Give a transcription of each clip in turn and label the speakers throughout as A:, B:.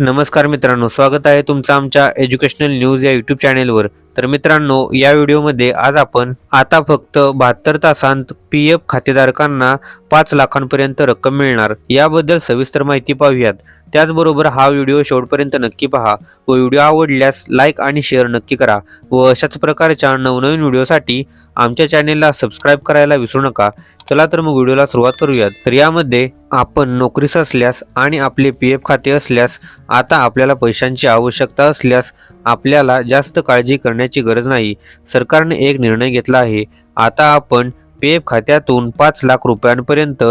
A: नमस्कार मित्रांनो स्वागत आहे तुमचं आमच्या एज्युकेशनल न्यूज या यूट्यूब चॅनेलवर. तर मित्रांनो या व्हिडिओमध्ये आज आपण आता फक्त बहात्तर तासांत पी एफ खातेधारकांना पाच लाखांपर्यंत रक्कम मिळणार याबद्दल सविस्तर माहिती पाहूयात. त्याचबरोबर हा व्हिडिओ शेवटपर्यंत नक्की पहा व व्हिडिओ आवडल्यास लाईक आणि शेअर नक्की करा व अशाच प्रकारच्या नवनवीन व्हिडिओसाठी आमच्या चॅनेलला सबस्क्राईब करायला विसरू नका. चला तर मग व्हिडिओला सुरुवात करूयात. तर यामध्ये आपण नोकरीस असल्यास आणि आपले पी एफ खाते असल्यास आता आपल्याला पैशांची आवश्यकता असल्यास आपल्याला जास्त काळजी करण्याची गरज नाही. सरकारने एक निर्णय घेतला आहे. आता आपण पी एफ खात्यातून पाच लाख रुपयांपर्यंत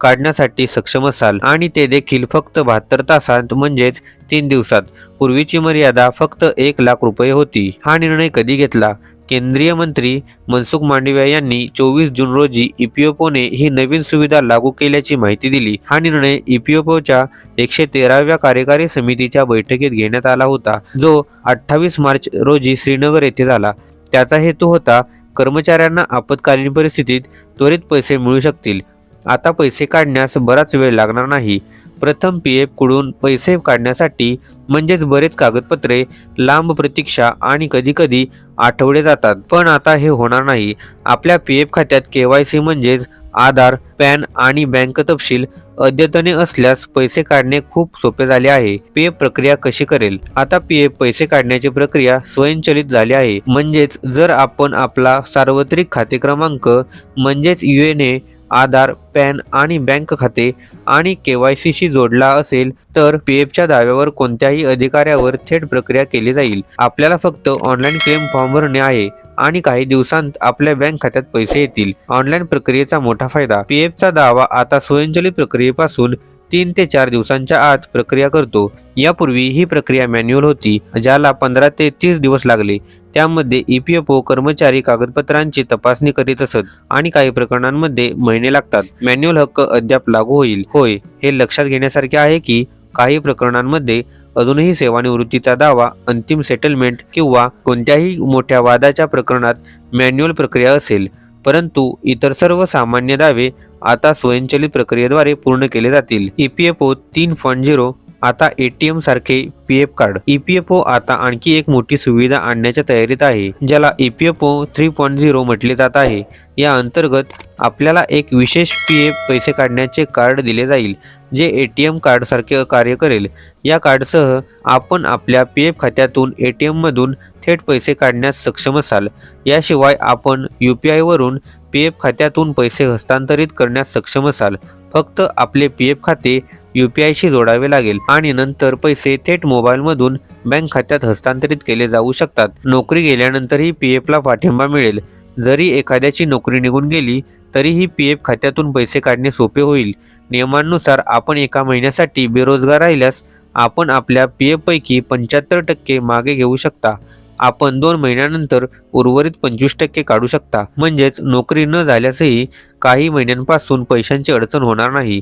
A: काढण्यासाठी सक्षम असाल. आणि ते देखील फक्त बहात्तर तासांत म्हणजेच तीन दिवसात. पूर्वीची मर्यादा फक्त एक लाख रुपये होती. हा निर्णय कधी घेतला? केंद्रीय मंत्री मनसुख मांडविया यांनी चोवीस जून रोजी इपीएफओने ही नवीन सुविधा लागू केल्याची माहिती दिली. हा निर्णय इपीएफओच्या एकशे तेराव्या कार्यकारी समितीच्या बैठकीत घेण्यात आला होता जो अठ्ठावीस मार्च रोजी श्रीनगर येथे झाला. त्याचा हेतू होता कर्मचाऱ्यांना आपत्कालीन परिस्थितीत त्वरित पैसे मिळू शकतील. आता पैसे काढण्यास बराच वेळ लागणार नाही. प्रथम पी एफकडून पैसे काढण्यासाठी म्हणजेच बरेच कागदपत्रे लांब प्रतीक्षा आणि कधीकधी आठवडे जातात. पण आता हे होणार नाही. आपल्या पी एफ खात्यात के वाय सी म्हणजेच आधार पॅन आणि बँक तपशील अद्यतने असल्यास पैसे काढणे खूप सोपे झाले आहे. पी एफ प्रक्रिया कशी करेल? आता पी एफ पैसे काढण्याची प्रक्रिया स्वयंचलित झाली आहे. म्हणजेच जर आपण आपला सार्वत्रिक खाते क्रमांक म्हणजेच U N A Aadhaar PAN आणि बँक खाते आणि के वाय सीशी जोडला असेल तर पी एफच्या दाव्यावर कोणत्याही अधिकाऱ्यावर थेट प्रक्रिया केली जाईल. आपल्याला फक्त ऑनलाईन क्लेम फॉर्म भरणे आहे आणि काही दिवसांत आपल्या बँक खात्यात पैसे येतील. ऑनलाईन प्रक्रियेचा मोठा फायदा पी एफचा दावा आता स्वयंचलित प्रक्रियेपासून तीन ते चार दिवसांच्या आत प्रक्रिया करतो. यापूर्वी ही प्रक्रिया मॅन्युअल होती ज्याला पंधरा ते तीस दिवस लागले. त्यामध्ये ई पी एफ ओ कर्मचारी कागदपत्रांची तपासणी करीत असत आणि काही प्रकरणांमध्ये महिने लागतात. मॅन्युअल हक्क अद्याप लागू होईल. होय हे लक्षात घेण्यासारखे आहे की काही प्रकरणांमध्ये अजूनही सेवानिवृत्तीचा दावा अंतिम सेटलमेंट किंवा कोणत्याही मोठ्या वादाच्या प्रकरणात मॅन्युअल प्रक्रिया असेल परंतु इतर सर्व सामान्य दावे आता स्वयंचलित प्रक्रियेद्वारे पूर्ण केले जातील. ई पी एफ ओ तीन पॉईंट झिरो आता एटीएम सारखे P F card E P F O आता आणखी एक मोठी सुविधा आणण्याच्या तयारीत आहे ज्याला E P F O three point zero म्हटले जात आहे. या अंतर्गत आपल्याला एक विशेष पी एफ पैसे काढण्याचे कार्ड दिले जाईल जे ए टी एम कार्डसारखे कार्य करेल. या कार्डसह आपण आपल्या पी एफ खात्यातून ए टी एममधून थेट पैसे काढण्यास सक्षम असाल. याशिवाय आपण यू पी आयवरून पी एफ खात्यातून पैसे हस्तांतरित करण्यास सक्षम असाल. फक्त आपले पी एफ खाते यू पी आयशी जोडावे लागेल. आणि नंतर पैसे थेट मोबाईलमधून बँक खात्यात हस्तांतरित केले जाऊ शकतात. नोकरी गेल्यानंतरही पी एफला पाठिंबा मिळेल. जरी एखाद्याची नोकरी निघून गेली तरीही पी एफ खात्यातून पैसे काढणे सोपे होईल. नियमांनुसार आपण एका महिन्यासाठी बेरोजगार राहिल्यास आपण आपल्या पी एफपैकी पंच्याहत्तर टक्के मागे घेऊ शकता. आपण दोन महिन्यानंतर उर्वरित पंचवीस टक्के काढू शकता. म्हणजेच नोकरी न झाल्यासही काही महिन्यांपासून पैशांची अडचण होणार नाही.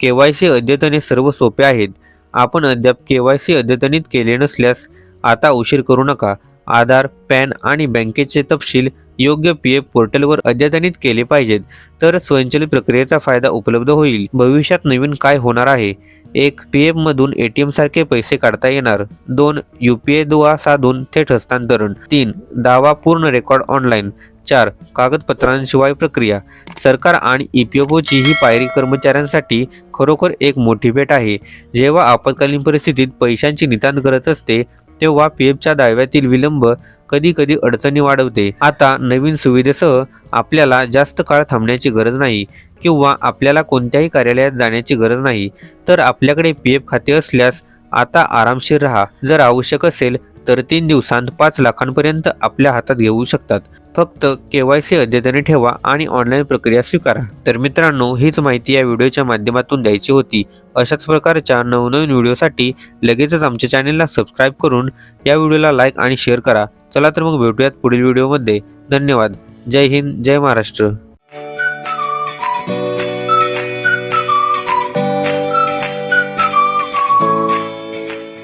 A: के वाय सी अद्यतने सर्व सोपे आहेत. आपण अद्याप के वाय सी अद्यतनित केले नसल्यास आता उशीर करू नका. आधार पॅन आणि बँकेचे तपशील योग्य पी एफ पोर्टलवर अद्यतनित केले पाहिजेत तर स्वयंचलित प्रक्रियेचा फायदा उपलब्ध होईल. भविष्यात नवीन काय होणार आहे? एक पी एफ मधून ए टी एम सारखे पैसे काढता येणार. दोन यू पी आय दुवा साधून थेट हस्तांतरण. तीन दावा पूर्ण रेकॉर्ड ऑनलाईन. चार कागदपत्रांशिवाय प्रक्रिया. सरकार आणि ई पी एफ ओची ही पायरी कर्मचाऱ्यांसाठी खरोखर एक मोठी भेट आहे. जेव्हा आपत्कालीन परिस्थितीत पैशांची नितांत गरज असते तेव्हा पी एफच्या दाव्यातील विलंब कधी कधी अडचणी वाढवते. आता नवीन सुविधेसह आपल्याला जास्त काळ थांबण्याची गरज नाही किंवा आपल्याला कोणत्याही कार्यालयात जाण्याची गरज नाही. तर आपल्याकडे पी एफ खाते असल्यास आता आरामशीर राहा. जर आवश्यक असेल तर तीन दिवसांत पाच लाखांपर्यंत आपल्या हातात घेऊ शकतात. फक्त के वाय सी अद्यतने ठेवा आणि ऑनलाईन प्रक्रिया स्वीकारा. तर मित्रांनो हीच माहिती या व्हिडिओच्या माध्यमातून द्यायची होती. अशाच प्रकारच्या नवनवीन व्हिडिओसाठी लगेचच आमच्या चॅनेलला सबस्क्राईब करून या व्हिडिओला लाईक आणि शेअर करा. चला तर मग भेटूयात पुढील व्हिडिओमध्ये. धन्यवाद. जय हिंद जय महाराष्ट्र.